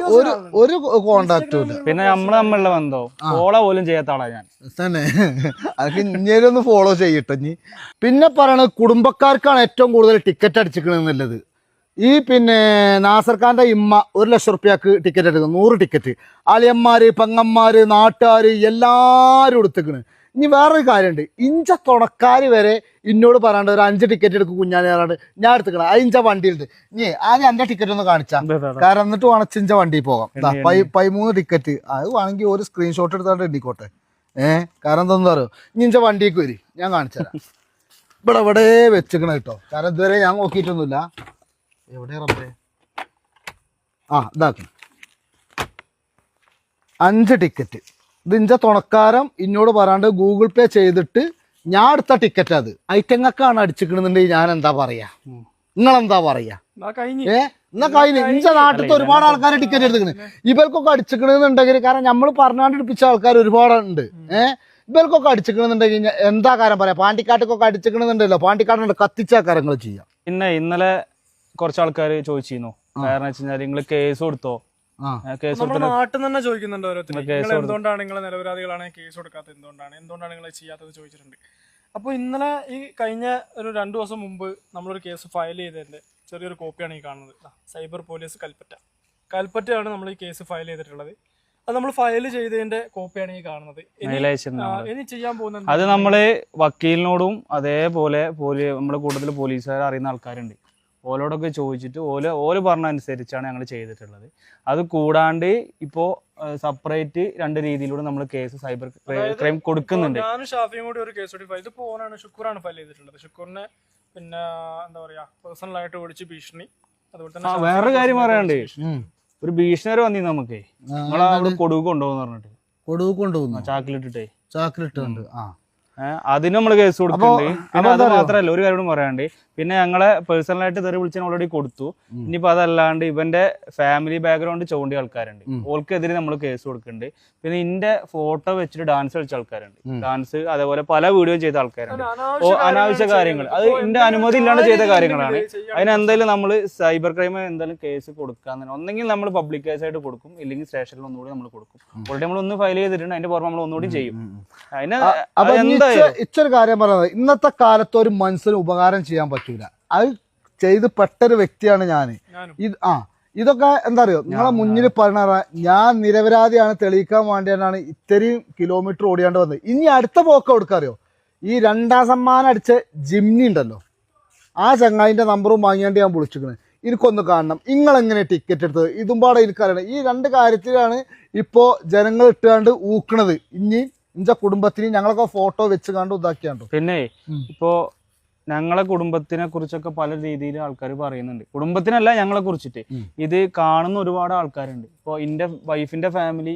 S1: ഒരു ഇല്ല പിന്നെ നമ്മള് നമ്മളുടെ ബന്ധോ ഫോളോ പോലും ചെയ്യത്താളാ ഞാൻ തന്നെ അതൊക്കെ ഇങ്ങനെ ഒന്ന് ഫോളോ ചെയ്യട്ടെ നീ പിന്നെ പറയണത് കുടുംബക്കാർക്കാണ് ഏറ്റവും കൂടുതൽ ടിക്കറ്റ് അടിച്ചിരിക്കണെന്നുള്ളത് ഈ പിന്നെ നാസർ ഖാന്റെ ഇമ്മ ഒരു ലക്ഷം റുപ്യക്ക് ടിക്കറ്റ് എടുക്കുന്നു നൂറ് ടിക്കറ്റ് അലിയന്മാര് പെങ്ങന്മാര് നാട്ടുകാര് എല്ലാരും എടുത്തിക്കണ് ഇനി വേറൊരു കാര്യമുണ്ട് ഇഞ്ച തുണക്കാർ വരെ എന്നോട് പറയാണ്ട് ഒരു അഞ്ച് ടിക്കറ്റ് എടുക്കും കുഞ്ഞാലി ഞാൻ എടുത്തുക്കണം ആ ഇഞ്ച വണ്ടിയിലുണ്ട് ഇനി ഞാൻ എന്റെ ടിക്കറ്റ് ഒന്ന് കാണിച്ചാ കാരണം എന്നിട്ട് ഉണച്ചിഞ്ച വണ്ടിയിൽ പോകാം പതിമൂന്ന് ടിക്കറ്റ് അത് വേണമെങ്കിൽ ഒരു സ്ക്രീൻഷോട്ട് എടുത്താണ്ട് എണ്ണിക്കോട്ടെ ഏഹ് കാരണം എന്താ പറയുക ഇനി ഇഞ്ച വണ്ടിക്ക് വരി ഞാൻ കാണിച്ചുതരാം ഇവിടെ എവിടെ വെച്ചിക്കണം കേട്ടോ കാരണം ഇതുവരെ ഞാൻ നോക്കിയിട്ടൊന്നുമില്ല എവിടെ ആ ഇതാക്കണം അഞ്ച് ടിക്കറ്റ് ഇതിൻ്റെ തുണക്കാരം ഇന്നോട് പറയാണ്ട് ഗൂഗിൾ പേ ചെയ്തിട്ട് ഞാൻ എടുത്ത ടിക്കറ്റ് അത് ഐറ്റങ്ങക്കാണ് അടിച്ചിരിക്കണെന്നുണ്ടെങ്കിൽ ഞാൻ എന്താ പറയാ നിങ്ങളെന്താ പറയാ ഏ എന്നാ കഴിഞ്ഞു ഇഞ്ച നാട്ടിലത്തെ ഒരുപാട് ആൾക്കാർ ടിക്കറ്റ് എടുത്തിക്കണ് ഇവർക്കൊക്കെ അടിച്ചിരിക്കണെന്നുണ്ടെങ്കിൽ കാരണം നമ്മൾ പറഞ്ഞാണ്ട് എടുപ്പിച്ച ആൾക്കാർ ഒരുപാടുണ്ട് ഏ ഇവർക്കൊക്കെ അടിച്ചിരിക്കണെന്നുണ്ടെങ്കിൽ എന്താ കാര്യം പറയാം പാണ്ടിക്കാട്ടൊക്കെ അടിച്ചിരിക്കണെന്നുണ്ടല്ലോ പാണ്ടിക്കാട്ടിനോട് കത്തിച്ച കാര്യങ്ങൾ ചെയ്യാം പിന്നെ ഇന്നലെ കുറച്ച് ആൾക്കാർ ചോദിച്ചിരുന്നു കാരണം വെച്ച് കഴിഞ്ഞാൽ നിങ്ങൾ കേസ് കൊടുത്തോ നാട്ടിൽ തന്നെ ചോദിക്കുന്നുണ്ട് നിങ്ങൾ എന്തുകൊണ്ടാണ് നിങ്ങൾ നിരപരാധികളാണ് കേസ് കൊടുക്കാത്തത് എന്തുകൊണ്ടാണ് എന്തുകൊണ്ടാണ് നിങ്ങൾ ചെയ്യാത്തത് ചോദിച്ചിട്ടുണ്ട് അപ്പോൾ ഇന്നലെ ഈ കഴിഞ്ഞ ഒരു രണ്ടു ദിവസം മുമ്പ് നമ്മളൊരു കേസ് ഫയൽ ചെയ്തതിന്റെ ചെറിയൊരു കോപ്പിയാണ് ഈ കാണുന്നത് സൈബർ പോലീസ് കൽപ്പറ്റ കൽപ്പറ്റയാണ് നമ്മൾ ഈ കേസ് ഫയൽ ചെയ്തിട്ടുള്ളത് അത് നമ്മൾ ഫയൽ ചെയ്തതിന്റെ കോപ്പിയാണ് ഈ കാണുന്നത് ഇനി ചെയ്യാൻ പോകുന്നത് അത് നമ്മള് വക്കീലിനോടും അതേപോലെ നമ്മുടെ കൂടുതൽ പോലീസുകാരെ അറിയുന്ന ആൾക്കാരുണ്ട് ഓലോടൊക്കെ ചോദിച്ചിട്ട് ഓല ഓല് പറഞ്ഞ അനുസരിച്ചാണ് ഞങ്ങൾ ചെയ്തിട്ടുള്ളത് അത് കൂടാണ്ട് ഇപ്പോ സെപ്പറേറ്റ് രണ്ട് രീതിയിലൂടെ നമ്മൾ കേസ് സൈബർ ക്രൈം കൊടുക്കുന്നുണ്ട് ഞാനും ഷാഫിയും കൂടി ഒരു കേസ് ഫയൽ ഇത് പോകാനാണ് ഷുക്കൂറാണ് ഫയൽ ചെയ്തിട്ടുള്ളത് ഷുക്കൂറിനെ പിന്നെ എന്താ പറയാ പേഴ്സണലായിട്ട് വിളിച്ച് ഭീഷണി അതുപോലെ തന്നെ വേറൊരു കാര്യം പറയാണ്ട് ഒരു ഭീഷണി വന്നി നമുക്ക് നമ്മളവിടെ കൊടൂക്ക് കൊണ്ടുപോകുന്ന പറഞ്ഞിട്ട് കൊടൂക്ക് കൊണ്ടുപോകുന്നു ചാക്കിലിട്ടിട്ടേ ചാക്കിലിട്ടുണ്ട് ആ അതിന് നമ്മൾ കേസ് കൊടുക്കുന്നുണ്ട് പിന്നെ അത് മാത്രമല്ല ഒരു കാര്യം പറയാണ്ട് പിന്നെ ഞങ്ങളെ പേഴ്സണലായിട്ട് തെറി വിളിച്ചാൽ ഓൾറെഡി കൊടുത്തു ഇനിയിപ്പോൾ അതല്ലാണ്ട് ഇവന്റെ ഫാമിലി ബാക്ക്ഗ്രൗണ്ട് ചോണ്ടി ആൾക്കാരുണ്ട് ഓൾക്കെതിരെ നമ്മൾ കേസ് കൊടുക്കുന്നുണ്ട് പിന്നെ ഇന്റെ ഫോട്ടോ വെച്ചിട്ട് ഡാൻസ് കളിച്ച ആൾക്കാരുണ്ട് ഡാൻസ് അതേപോലെ പല വീഡിയോ ചെയ്ത ആൾക്കാരുണ്ട് അനാവശ്യ കാര്യങ്ങൾ അത് ഇന്റെ അനുമതി ഇല്ലാണ്ട് ചെയ്ത കാര്യങ്ങളാണ് അതിനെന്തായാലും നമ്മൾ സൈബർ ക്രൈം എന്തായാലും കേസ് കൊടുക്കാൻ തന്നെ ഒന്നെങ്കിൽ നമ്മൾ പബ്ലിക് കേസ് ആയിട്ട് കൊടുക്കും ഇല്ലെങ്കിൽ സ്റ്റേഷനിൽ ഒന്നുകൂടി നമ്മൾ കൊടുക്കും ഓൾറെഡി നമ്മൾ ഒന്ന് ഫയൽ ചെയ്തിട്ടുണ്ട് അതിന്റെ പുറമെ നമ്മൾ ഒന്നുകൂടി ചെയ്യും അതിന് എന്താ ഇച്ചൊരു കാര്യം പറയുന്നത് ഇന്നത്തെ കാലത്ത് ഒരു മനസ്സിന് ഉപകാരം ചെയ്യാൻ പറ്റൂല അത് ചെയ്ത് പെട്ടൊരു വ്യക്തിയാണ് ഞാൻ ഇത് ആ ഇതൊക്കെ എന്താ അറിയോ നിങ്ങളെ മുന്നിൽ പറഞ്ഞ ഞാൻ നിരപരാധിയാണ് തെളിയിക്കാൻ വേണ്ടിയാണ് ഇത്രയും കിലോമീറ്റർ ഓടിയാണ്ട് വന്നത് ഇനി അടുത്ത പോക്ക് കൊടുക്കാറിയോ ഈ രണ്ടാം സമ്മാനം അടിച്ച ജിംനി ഉണ്ടല്ലോ ആ ചങ്ങായിന്റെ നമ്പറും വാങ്ങിയാണ്ട് ഞാൻ വിളിച്ചിരിക്കുന്നത് എനിക്കൊന്ന് കാണണം നിങ്ങൾ എങ്ങനെ ടിക്കറ്റ് എടുത്തത് ഇതും പാടെ എനിക്കറിയണം ഈ രണ്ട് കാര്യത്തിലാണ് ഇപ്പോ ജനങ്ങൾ ഇട്ടാണ്ട് ഊക്കണത് ഇനി എന്റെ കുടുംബത്തിന് ഞങ്ങളൊക്കെ ഫോട്ടോ വെച്ച് കണ്ട് ഇതാക്കിയാണ്ടോ പിന്നെ ഇപ്പോ ഞങ്ങളെ കുടുംബത്തിനെ കുറിച്ചൊക്കെ പല രീതിയിൽ ആൾക്കാർ പറയുന്നുണ്ട് കുടുംബത്തിനല്ല ഞങ്ങളെ കുറിച്ചിട്ട് ഇത് കാണുന്ന ഒരുപാട് ആൾക്കാരുണ്ട് ഇപ്പോൾ എൻ്റെ വൈഫിൻ്റെ ഫാമിലി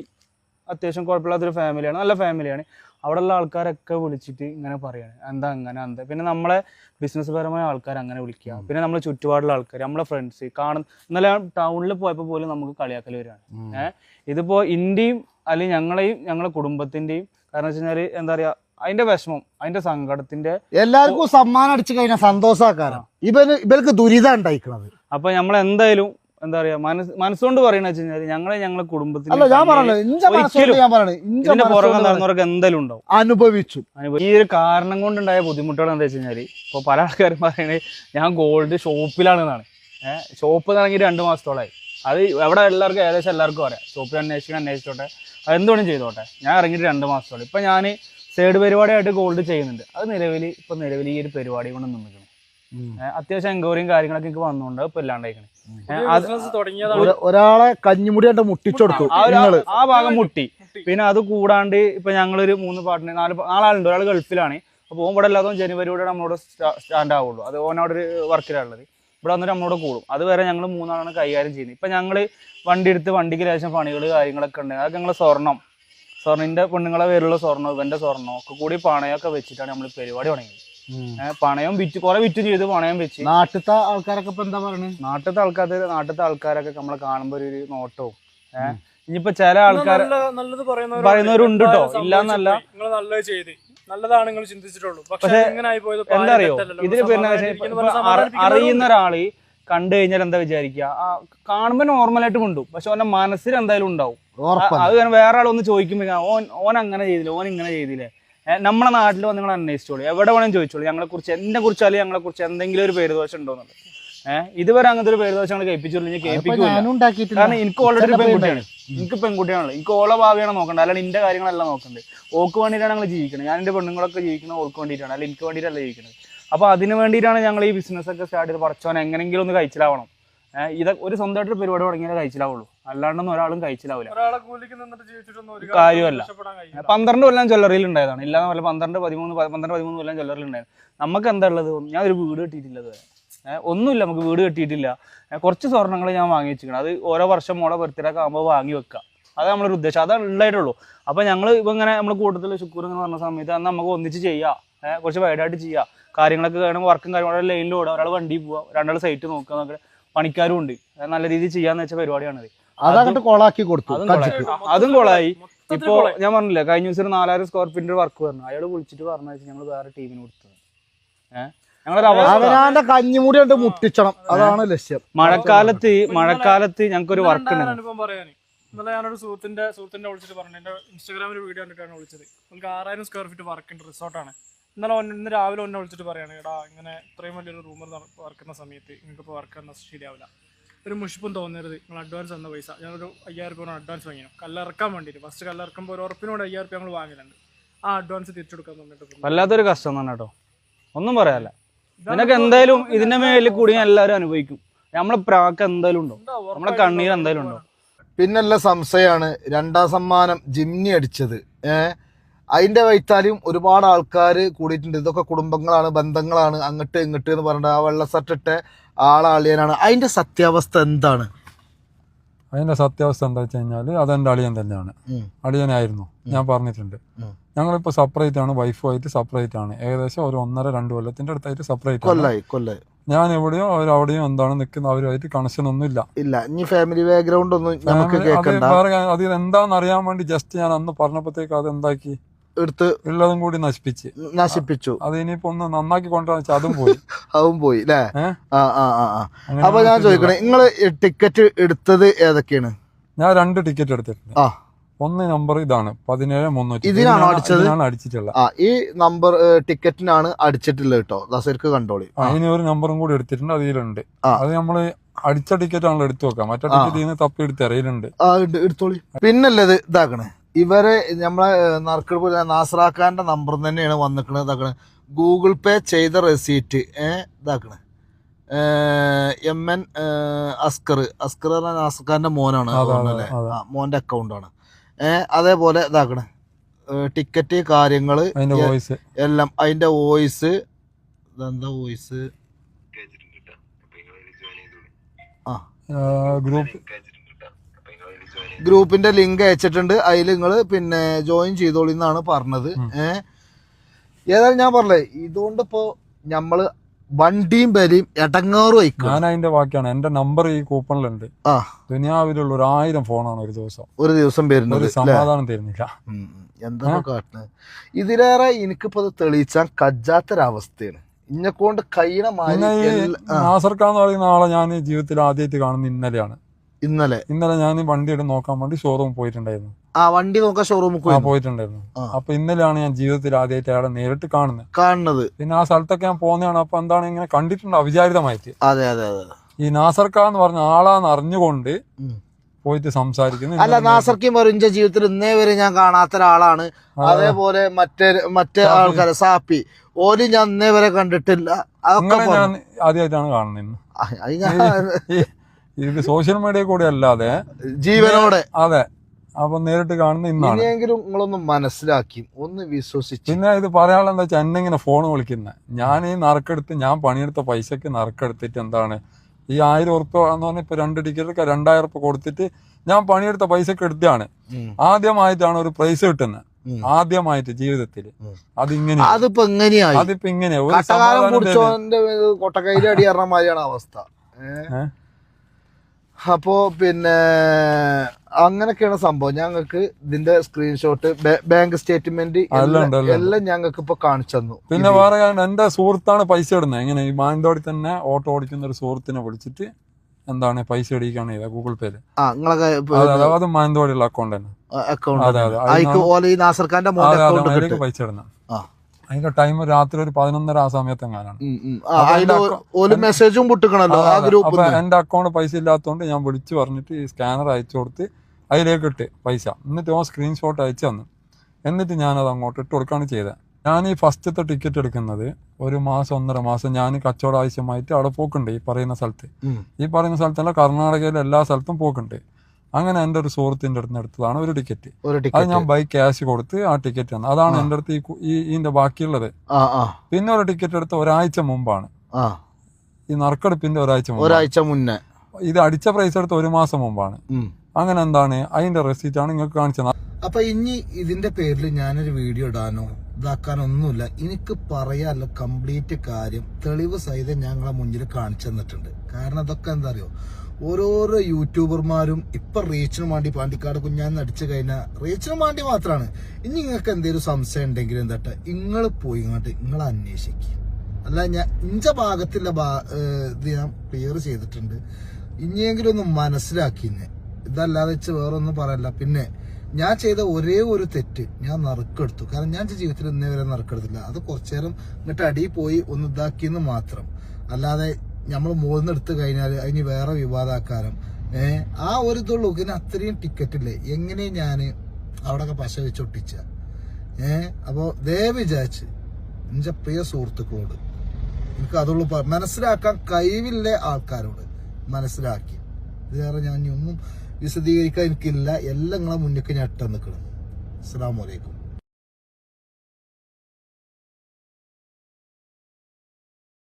S1: അത്യാവശ്യം കുഴപ്പമില്ലാത്തൊരു ഫാമിലിയാണ് നല്ല ഫാമിലിയാണ് ഉള്ള ആൾക്കാരൊക്കെ വിളിച്ചിട്ട് ഇങ്ങനെ പറയാണ് എന്താ അങ്ങനെ എന്താ പിന്നെ നമ്മളെ ബിസിനസ് പരമായ ആൾക്കാർ അങ്ങനെ വിളിക്കുക പിന്നെ നമ്മളെ ചുറ്റുപാടുള്ള ആൾക്കാർ നമ്മളെ ഫ്രണ്ട്സ് കാണുന്ന ഇന്നലെ ടൗണിൽ പോയപ്പോൾ പോലും നമുക്ക് കളിയാക്കൽ വരികയാണ് ഏഹ് ഇതിപ്പോൾ ഇന്ത്യയും അല്ലെങ്കിൽ ഞങ്ങളെയും ഞങ്ങളെ കുടുംബത്തിൻ്റെയും കാരണം വെച്ച് കഴിഞ്ഞാല് എന്താ പറയാ അതിന്റെ വിഷമം അതിന്റെ സങ്കടത്തിന്റെ എല്ലാവർക്കും സമ്മാനം അടിച്ചു കഴിഞ്ഞാൽ സന്തോഷമാക്കാനാണ് ഇവന് ഇവർക്ക് ദുരിതം ഉണ്ടായിക്കണത് അപ്പൊ നമ്മൾ എന്തായാലും എന്താ പറയാ മനസ് മനസ്സുകൊണ്ട് പറയണ വെച്ച് കഴിഞ്ഞാൽ ഞങ്ങളെ ഞങ്ങളെ കുടുംബത്തിൽ ഞാൻ പുറകെ നടന്നവർക്ക് എന്തായാലും ഉണ്ടാവും അനുഭവിച്ചു ഈ ഒരു കാരണം കൊണ്ടുണ്ടായ ബുദ്ധിമുട്ടുകൾ എന്താ വെച്ച് കഴിഞ്ഞാല് ഇപ്പൊ പല ആൾക്കാരും പറയണേ ഞാൻ ഗോൾഡ് ഷോപ്പിലാണെന്നാണ് ഏഹ് ഷോപ്പ് തുടങ്ങി രണ്ട് മാസത്തോളായി അത് എവിടെ എല്ലാവർക്കും ഏകദേശം എല്ലാവർക്കും അറിയാം ഷോപ്പിൽ അന്വേഷിക്കാൻ അന്വേഷിച്ചോട്ടെ എന്തുവേണം ചെയ്തോട്ടെ ഞാൻ ഇറങ്ങിയിട്ട് രണ്ട് മാസത്തോളം ഇപ്പം ഞാൻ സൈഡ് പരിപാടിയായിട്ട് ഗോൾഡ് ചെയ്യുന്നുണ്ട് അത് നിലവിൽ ഇപ്പം നിലവിൽ ഈ ഒരു പരിപാടി കൊണ്ട് നിന്നിരിക്കണം അത്യാവശ്യം എൻക്വയറിയും കാര്യങ്ങളൊക്കെ എനിക്ക് വന്നുകൊണ്ട് ഇപ്പൊ ഇല്ലാണ്ടായിക്കണേ ഒരാളെ കഞ്ഞിമുടിയായിട്ട് മുട്ടിച്ചെടുത്തു ആ ഭാഗം മുട്ടി പിന്നെ അത് കൂടാണ്ട് ഇപ്പൊ ഞങ്ങളൊരു മൂന്ന് പാട്ടിന് നാല് നാലാളുണ്ട് ഒരാൾ ഗൾഫിലാണ് അപ്പൊ പോകുമ്പോഴല്ലാതെ എല്ലാതും ജനുവരിയോടെ നമ്മളോട് സ്റ്റാൻഡ് ആവുള്ളൂ അത് ഓനോട് ഒരു വർക്കിലാണുള്ളത് ഇവിടെ വന്നിട്ട് നമ്മളോട് കൂടും അതുവരെ ഞങ്ങൾ മൂന്നാളാണ് കൈകാര്യം ചെയ്യുന്നത് ഇപ്പം ഞങ്ങൾ വണ്ടി എടുത്ത് വണ്ടിക്ക് ലേശം പണികൾ കാര്യങ്ങളൊക്കെ ഉണ്ട് അതൊക്കെ ഞങ്ങൾ സ്വർണം സ്വർണ്ണിൻ്റെ പെണ്ണുങ്ങളെ പേരുള്ള സ്വർണ്ണം ഇവൻ്റെ സ്വർണ്ണം ഒക്കെ കൂടി പണയൊക്കെ വെച്ചിട്ടാണ് നമ്മൾ പരിപാടി തുടങ്ങിയത് പണയം വിറ്റ് കുറെ വിറ്റ് ചെയ്ത് പണയം വെച്ച് നാട്ടിലത്തെ ആൾക്കാരൊക്കെ ഇപ്പൊ എന്താ പറയുന്നത് നാട്ടിലത്തെ ആൾക്കാർ നാട്ടിലത്തെ ആൾക്കാരൊക്കെ നമ്മളെ കാണുമ്പോ ഒരു നോട്ടവും ഇനിയിപ്പോ ചില ആൾക്കാർ പറയുന്നവരുണ്ട് കേട്ടോ ഇല്ലാന്നല്ല നല്ലതാണ് നിങ്ങൾ ചിന്തിച്ചിട്ടുള്ളൂ എന്താ അറിയോ ഇതിന് അറിയുന്ന ഒരാള് കണ്ടു കഴിഞ്ഞാൽ എന്താ വിചാരിക്കുക കാണുമ്പോൾ നോർമലായിട്ട് കൊണ്ടു പക്ഷെ ഓന്റെ മനസ്സിൽ എന്തായാലും ഉണ്ടാവും അത് വേറെ ആളൊന്ന് ചോദിക്കുമ്പോ ഓൻ ഓൻ അങ്ങനെ ചെയ്തില്ല ഓൻ ഇങ്ങനെ ചെയ്തില്ലേ നമ്മളെ നാട്ടിൽ വന്ന് നിങ്ങൾ അന്വേഷിച്ചോളൂ എവിടെ വേണമെങ്കിലും ചോദിച്ചോളൂ ഞങ്ങളെ കുറിച്ച് എന്നെ കുറിച്ചാലും ഞങ്ങളെ കുറിച്ച് എന്തെങ്കിലും ഒരു പേര് ദോഷം ഉണ്ടോന്നുള്ളത് ഇതുവരെ അങ്ങനത്തെ ഒരു പേരുദോഷം കേൾപ്പിച്ചില്ല കാരണം എനിക്ക് ഓൾറെഡി ഒരു പെൺകുട്ടിയാണ് എനിക്ക് പെൺകുട്ടിയാണല്ലോ എനിക്ക് ഓളെ ഭാവിയാണ് നോക്കേണ്ടത് അല്ലെങ്കിൽ എന്റെ കാര്യങ്ങളെല്ലാം നോക്കണ്ടത് ഓക്ക് വേണ്ടിയിട്ടാണ് ഞങ്ങൾ ജീവിക്കുന്നത് ഞാൻ എന്റെ പെണ്ണുങ്ങളൊക്കെ ജീവിക്കുന്നത് ഓൾക്ക് വേണ്ടിയിട്ടാണ് അല്ല എനിക്ക് വേണ്ടിയിട്ടല്ല ജീവിക്കുന്നത് അപ്പോൾ അതിന് വേണ്ടിയിട്ടാണ് ഞങ്ങൾ ഈ ബിസിനസ് ഒക്കെ സ്റ്റാർട്ട് ചെയ്ത് പറച്ചോൻ എങ്ങനെങ്കിലും ഒന്ന് കഴിച്ചിലാവണം ഇത് ഒരു സ്വന്തമായിട്ട് പരിപാടി തുടങ്ങിയാലേ കഴിച്ചിലാവുള്ളൂ അല്ലാണ്ടൊന്നും ഒരാളും കഴിച്ചിലാവില്ല കാര്യമല്ല പന്ത്രണ്ട് കൊല്ലം ജ്വല്ലറിയിൽ ഉണ്ടായതാണ് ഇല്ലാന്ന് പറഞ്ഞാൽ പന്ത്രണ്ട് പതിമൂന്ന് പന്ത്രണ്ട് പതിമൂന്ന് കൊല്ലം ജ്വല്ലറിയിൽ ഉണ്ടായത് നമുക്ക് എന്താ ഉള്ളത് ഞാൻ ഒരു വീട് കിട്ടിയിട്ടില്ല ഒന്നുമില്ല നമുക്ക് വീട് കെട്ടിയിട്ടില്ല കുറച്ച് സ്വർണ്ണങ്ങൾ ഞാൻ വാങ്ങി വെച്ചിരിക്കണം അത് ഓരോ വർഷം മോളെ ബർത്ത്ഡേക്ക് ആകുമ്പോൾ വാങ്ങി വെക്കുക അത് നമ്മളൊരു ഉദ്ദേശം അതാണ് ഉള്ളതായിട്ടുള്ളൂ അപ്പോൾ ഞങ്ങൾ ഇപ്പൊ ഇങ്ങനെ നമ്മൾ കൂട്ടത്തിൽ ശുക്കൂർ എന്ന് പറഞ്ഞ സമയത്ത് അന്ന് നമുക്ക് ഒന്നിച്ച് ചെയ്യാം കുറച്ച് വൈഡായിട്ട് ചെയ്യാം കാര്യങ്ങളൊക്കെ കാണുമ്പോൾ വർക്കും കാര്യങ്ങളും ലൈനിൽ ഓടുക ഒരാൾ വണ്ടി പോവാം രണ്ടാൾ സൈറ്റ് നോക്കുക എന്നൊക്കെ പണിക്കാരും ഉണ്ട് നല്ല രീതിയിൽ ചെയ്യാന്ന് വെച്ച പരിപാടിയാണത് അതങ്ങോട്ട് കൊളാക്കി കൊടുത്തു അതും കൊളായി ഇപ്പോ ഞാൻ പറഞ്ഞില്ലേ കഴിഞ്ഞ ദിവസം നാലായിരം സ്ക്വയർ ഫീറ്റിന്റെ വർക്ക് പറഞ്ഞു അയാൾ വിളിച്ചിട്ട് പറഞ്ഞാൽ ഞങ്ങൾ വേറെ ടീമിന് കൊടുത്തത് ഏഹ് അവനാന്റെ കഞ്ഞിമുടി കണ്ട് മുട്ടിച്ചണം അതാണ് ലക്ഷ്യം മഴക്കാലത്ത് മഴക്കാലത്ത് ഞങ്ങൾക്ക് ഒരു വർക്ക് ഉണ്ട് അനുഭവം പറയാൻ ഇന്നലെ ഞാനൊരു സുഹൃത്തിന്റെ സുഹൃത്തിന്റെ വിളിച്ചിട്ട് പറഞ്ഞു എന്റെ ഇൻസ്റ്റാഗ്രാമിൽ വീഡിയോ കണ്ടിട്ടാണ് വിളിച്ചത് നമുക്ക് ആറായിരം സ്ക്വയർ ഫീറ്റ് വർക്ക് ഉണ്ട് റിസോർട്ടാണ് ഇന്നലെ ഇന്ന് രാവിലെ ഒന്നെ വിളിച്ചിട്ട് പറയാണ് എടാ ഇങ്ങനെ ഇത്രയും വലിയൊരു റൂമർ വർക്കുന്ന സമയത്ത് നിങ്ങൾക്ക് ഇപ്പോൾ വർക്ക് എന്നാൽ ശരിയാവില്ല ഒരു മുഷിപ്പും തോന്നരുത് നിങ്ങൾ അഡ്വാൻസ് തന്ന പൈസ ഞാനൊരു അയ്യായിരം രൂപ അഡ്വാൻസ് വാങ്ങിയാണ് കല്ലിറക്കാൻ വേണ്ടിയിട്ട് ഫസ്റ്റ് കല്ലിറക്കുമ്പോൾ ഒരു ഉറപ്പിനോട് അയ്യായിരം രൂപ ഞങ്ങൾ വാങ്ങലുണ്ട് ആ അഡ്വാൻസ് തിരിച്ചെടുക്കാൻ പറഞ്ഞിട്ട് വല്ലാത്തൊരു കഷ്ടം തന്നെ കേട്ടോ ഒന്നും പറയാല്ല നിനക്ക് എന്തായാലും ഇതിന്റെ മേലിൽ കൂടി എല്ലാരും അനുഭവിക്കും നമ്മളെ പ്രാക്ക് എന്തായാലും ഉണ്ടോ നമ്മളെ കണ്ണീർ എന്തായാലും ഉണ്ടോ പിന്നല്ല സംശയമാണ് രണ്ടാം സമ്മാനം ജിമ്മി അടിച്ചത് ഏഹ് അതിന്റെ വൈത്താലും ഒരുപാട് ആൾക്കാർ കൂടിയിട്ടുണ്ട് ഇതൊക്കെ കുടുംബങ്ങളാണ് ബന്ധങ്ങളാണ് അങ്ങോട്ട് ഇങ്ങോട്ട് എന്ന് പറഞ്ഞിട്ട് ആ വെള്ള ആളാളിയനാണ് അതിന്റെ സത്യാവസ്ഥ എന്താണ് അതിന്റെ സത്യാവസ്ഥ എന്താ വെച്ച് കഴിഞ്ഞാല് അതെന്റെ അളിയൻ തന്നെയാണ് അളിയനായിരുന്നു ഞാൻ പറഞ്ഞിട്ടുണ്ട് ഞങ്ങളിപ്പോ സെപ്പറേറ്റ് ആണ് വൈഫുമായിട്ട് സെപ്പറേറ്റ് ആണ് ഏകദേശം ഒരു ഒന്നര രണ്ട് കൊല്ലത്തിന്റെ അടുത്തായിട്ട് സെപ്പറേറ്റ് കൊല്ലായി കൊല്ലായി ഞാൻ എവിടെയോ അവരവിടെയോ എന്താണ് നിൽക്കുന്നത് അവരുമായിട്ട് കണക്ഷൻ ഒന്നും ഇല്ല ഇല്ല ഇനി ഫാമിലി ബാക്ക്ഗ്രൗണ്ട് ഒന്നും നമുക്ക് വേറെ എന്താണെന്ന് അറിയാൻ വേണ്ടി ജസ്റ്റ് ഞാൻ അന്ന് പറഞ്ഞപ്പോഴത്തേക്ക് അത് എന്താക്കി എടുത്ത് ഉള്ളതും കൂടി നശിപ്പിച്ച് നശിപ്പിച്ചു അത് ഇനിയിപ്പോ ഒന്ന് നന്നാക്കി കൊണ്ടുവന്ന അതും പോയി അതും പോയി അല്ലേ ആ ആ ആ അപ്പൊ ഞാൻ ചോദിക്കണേ നിങ്ങള് ടിക്കറ്റ് എടുത്തത് ഏതൊക്കെയാണ് ഞാൻ രണ്ട് ടിക്കറ്റ് എടുത്തിട്ടുണ്ട് ആ ഒന്ന് നമ്പർ ഇതാണ് പതിനേഴ് മുന്നൂറ്റി ഇതിനാണ് അടിച്ചത് അടിച്ചിട്ടുള്ളത് ആ ഈ നമ്പർ ടിക്കറ്റിനാണ് അടിച്ചിട്ടില്ല കേട്ടോ ദസർക്ക് കണ്ടോളി അതിന് ഒരു നമ്പറും കൂടി എടുത്തിട്ടുണ്ട് അതിലുണ്ട് അത് നമ്മള് അടിച്ച ടിക്കറ്റ് ആണല്ലോ എടുത്തു വെക്കാം മറ്റേ ടിക്കറ്റ് തപ്പി എടുത്ത് അറിയിലുണ്ട് പിന്നല്ലത് ഇതാക്കണേ ഇവരെ നമ്മളെ പോലെ നാസറാക്കാൻ്റെ നമ്പർ തന്നെയാണ് വന്നിക്കണത് ഇതാക്കണ ഗൂഗിൾ പേ ചെയ്ത റെസീറ്റ് ഇതാക്കണ എം എൻ അസ്കർ അസ്കർ പറഞ്ഞാൽ നാസർഖാൻ്റെ മോനാണ് അല്ലേ മോൻ്റെ അക്കൗണ്ടാണ് അതേപോലെ ഇതാക്കണ ടിക്കറ്റ് കാര്യങ്ങൾ എല്ലാം അതിൻ്റെ വോയിസ് ഇതെന്താ വോയിസ് ആ ഗ്രൂപ്പ് ഗ്രൂപ്പിന്റെ ലിങ്ക് അയച്ചിട്ടുണ്ട് അതിൽ നിങ്ങൾ പിന്നെ ജോയിൻ ചെയ്തോളി എന്നാണ് പറഞ്ഞത് ഏഹ് ഏതായാലും ഞാൻ പറഞ്ഞേ ഇതുകൊണ്ട് ഇപ്പോ നമ്മള് വണ്ടിയും പേരെയും എടങ്ങാറും അയക്കും ഞാൻ അതിന്റെ ബാക്കിയാണ് എന്റെ നമ്പർ ഈ കൂപ്പണിലുണ്ട് ആ ദുനിയാവിലുള്ള ഒരു ആയിരം ഫോണാണ് ഒരു ദിവസം ഒരു ദിവസം വരുന്നത് സമാധാനം തരുന്നില്ല എന്താണ് കാട്ടുന്നത് ഇതിലേറെ എനിക്കിപ്പോ തെളിയിച്ചാൽ കജ്ജാത്തൊരവസ്ഥയാണ് ഇന്നെ കൊണ്ട് കഴിയണ മാറി നാസർക്കാന്ന് പറയുന്ന ആളെ ഞാൻ ജീവിതത്തിൽ ആദ്യമായിട്ട് കാണുന്ന ഇന്നലെയാണ് ഇന്നലെ ഇന്നലെ ഞാൻ വണ്ടി എടുത്ത് നോക്കാൻ വേണ്ടി ഷോറൂമിൽ പോയിട്ടുണ്ടായിരുന്നു ആ വണ്ടി നോക്കാൻ ഷോറൂമിൽ പോയിട്ടുണ്ടായിരുന്നു അപ്പൊ ഇന്നലെയാണ് ഞാൻ ജീവിതത്തിൽ ആദ്യമായിട്ട് അയാളെ നേരിട്ട് കാണുന്നത് കാണുന്നത് പിന്നെ ആ സ്ഥലത്തൊക്കെ ഞാൻ പോകുന്നതാണ് അപ്പൊ എന്താണ് ഇങ്ങനെ കണ്ടിട്ടുണ്ട് അവിചാരിതമായിട്ട് അതെ അതെ അതെ ഈ നാസർക്ക എന്ന് പറഞ്ഞ ആളാന്ന് അറിഞ്ഞുകൊണ്ട് പോയിട്ട് സംസാരിക്കുന്നു അല്ല നാസർക്കി മറിഞ്ച ജീവിതത്തിൽ ഇന്നേ വരെ ഞാൻ കാണാത്ത ഒരാളാണ് അതേപോലെ മറ്റേ മറ്റേ ആൾക്കാരെ സാപ്പി ഓലും ഞാൻ ഇന്നേ വരെ കണ്ടിട്ടില്ല അതൊക്കെ ഞാൻ ആദ്യമായിട്ടാണ് കാണുന്നത് ഇത് സോഷ്യൽ മീഡിയ കൂടെ അല്ലാതെ ജീവനോടെ അതെ അപ്പൊ നേരിട്ട് കാണുന്ന ഇന്നാണ് ഇനിയെങ്കിലും നിങ്ങളൊന്ന് മനസ്സിലാക്കി ഒന്ന് വിശ്വസിച്ച് പിന്നെ ഇത് പറയാനുള്ള എന്താ വെച്ചാൽ എന്നെങ്ങനെ ഫോൺ വിളിക്കുന്നത് ഞാൻ ഈ നറുക്കെടുത്ത് ഞാൻ പണിയെടുത്ത പൈസക്ക് നറുക്കെടുത്തിട്ട് എന്താണ് ഈ ആയിരം ഉറുപ്പ്യ എന്ന് പറഞ്ഞാൽ ഇപ്പൊ രണ്ട് ടിക്കറ്റ് രണ്ടായിരം ഉറുപ്പ്യ കൊടുത്തിട്ട് ഞാൻ പണിയെടുത്ത പൈസക്ക് എടുത്താണ് ആദ്യമായിട്ടാണ് ഒരു പ്രൈസ് കിട്ടുന്നത് ആദ്യമായിട്ട് ജീവിതത്തിൽ അതിങ്ങനെ അതിപ്പോ എങ്ങനെയാ അതിപ്പോ ഇങ്ങനെയാ കൊട്ടക്കൈലടി അവസ്ഥ അപ്പോൾ പിന്നെ അങ്ങനെയൊക്കെയാണ് സംഭവം ഞങ്ങൾക്ക് ഇതിന്റെ സ്ക്രീൻഷോട്ട് ബാങ്ക് സ്റ്റേറ്റ്മെന്റ് എല്ലാം ഞങ്ങൾക്ക് ഇപ്പൊ കാണിച്ചു തന്നു പിന്നെ വേറെ എന്റെ സുഹൃത്താണ് പൈസ ഇടുന്നത് എങ്ങനെ ഈ മാനന്തവാടി തന്നെ ഓട്ടോ ഓടിക്കുന്ന ഒരു സുഹൃത്തിനെ വിളിച്ചിട്ട് എന്താണ് പൈസ ഇടിക്കാണ് ഗൂഗിൾ പേര് അത് മാനന്തവാടിയുള്ള അക്കൗണ്ട് തന്നെ അക്കൗണ്ട് അതെ അതെ പൈസ ഇടുന്ന അതിന്റെ ടൈം രാത്രി ഒരു പതിനൊന്നര ആ സമയത്ത് എങ്ങാനാണ് മെസ്സേജും അപ്പൊ എന്റെ അക്കൗണ്ട് പൈസ ഇല്ലാത്തതുകൊണ്ട് ഞാൻ വിളിച്ചു പറഞ്ഞിട്ട് ഈ സ്കാനർ അയച്ചു കൊടുത്ത് അതിലേക്ക് ഇട്ട് പൈസ എന്നിട്ട് ഓ സ്ക്രീൻഷോട്ട് അയച്ചു തന്നു എന്നിട്ട് ഞാനത് അങ്ങോട്ട് ഇട്ട് കൊടുക്കുകയാണ് ചെയ്തത് ഞാൻ ഈ ഫസ്റ്റത്തെ ടിക്കറ്റ് എടുക്കുന്നത് ഒരു മാസം ഒന്നര മാസം ഞാൻ കച്ചവടം ആവശ്യമായിട്ട് അവിടെ പോക്കുണ്ട് ഈ പറയുന്ന സ്ഥലത്ത് ഈ പറയുന്ന സ്ഥലത്തല്ല കർണാടകയിലെ എല്ലാ സ്ഥലത്തും പോക്കുണ്ട് അങ്ങനെ എൻ്റെ ഒരു സുഹൃത്തിൻ്റെ അടുത്ത് എടുത്തതാണ് ഒരു ടിക്കറ്റ് അത് ഞാൻ ബൈക്ക് ക്യാഷ് കൊടുത്ത് ആ ടിക്കറ്റ് തന്നെ അതാണ് എൻ്റെ അടുത്ത് ഈ ഇതിന്റെ ബാക്കിയുള്ളത് പിന്നെ ഒരു ടിക്കറ്റ് എടുത്ത ഒരാഴ്ച മുമ്പാണ് ഈ നറുക്കെടുപ്പിന്റെ ഒരാഴ്ച ഒരാഴ്ച മുന്നേ ഇത് അടിച്ച പ്രൈസ് എടുത്ത ഒരു മാസം മുമ്പാണ് അങ്ങനെ എന്താണ് അതിന്റെ റെസിപ്റ്റ് ആണ് നിങ്ങൾക്ക് കാണിച്ചത് അപ്പൊ ഇനി ഇതിന്റെ പേരിൽ ഞാനൊരു വീഡിയോ ഇടാനോ ഇതാക്കാനൊന്നുമില്ല എനിക്ക് പറയാനുള്ള കംപ്ലീറ്റ് കാര്യം തെളിവ് സഹിതം ഞങ്ങളെ മുന്നിൽ കാണിച്ചു തന്നിട്ടുണ്ട് കാരണം അതൊക്കെ എന്താ അറിയോ ഓരോരോ യൂട്യൂബർമാരും ഇപ്പൊ റീച്ചിന് വേണ്ടി പാണ്ടിക്കാട് കുഞ്ഞാൻ നടിച്ചു കഴിഞ്ഞാൽ റീച്ചിന് വേണ്ടി മാത്രമാണ് ഇനി നിങ്ങൾക്ക് എന്തെങ്കിലും സംശയം ഉണ്ടെങ്കിൽ എന്താട്ട നിങ്ങൾ പോയി ഇങ്ങോട്ട് നിങ്ങൾ അന്വേഷിക്കുക അല്ല ഞാൻ ഇഞ്ച ഭാഗത്തിലെ ഭാ ഇത് ഞാൻ ക്ലിയർ ചെയ്തിട്ടുണ്ട് ഇനിയെങ്കിലും ഒന്ന് മനസ്സിലാക്കിന്നെ ഇതല്ലാതെ വെച്ച് വേറൊന്നും പറയല്ല പിന്നെ ഞാൻ ചെയ്ത ഒരേ ഒരു തെറ്റ് ഞാൻ നറുക്കെടുത്തു കാരണം ഞാൻ എൻ്റെ ജീവിതത്തിൽ ഇന്നേ വരെ നറുക്കെടുത്തില്ല അത് കുറച്ചു നേരം ഇങ്ങോട്ട് അടിയിൽ പോയി ഒന്ന് ഇതാക്കിയെന്ന് മാത്രം അല്ലാതെ നമ്മൾ മൂന്നെടുത്ത് കഴിഞ്ഞാൽ അതിന് വേറെ വിവാദാക്കാരം ഏഹ് ആ ഒരു ഇതുള്ളൂ ഇതിന് അത്രയും ടിക്കറ്റ് ഇല്ലേ എങ്ങനെ ഞാൻ അവിടെയൊക്കെ പശ വെച്ച് ഒട്ടിച്ച ഏഹ് അപ്പോൾ ദേ വിചാരിച്ച് എൻ്റെ പ്രിയ സുഹൃത്തുക്കളോട് എനിക്ക് അതുള്ളൂ മനസ്സിലാക്കാൻ കഴിവില്ല ആൾക്കാരോട് മനസ്സിലാക്കി ഇത് വേറെ ഞാൻ ഒന്നും വിശദീകരിക്കാൻ എനിക്കില്ല എല്ലാം നിങ്ങളെ ഞാൻ ഞെട്ടം നിൽക്കണം അസ്സാം വലൈക്കും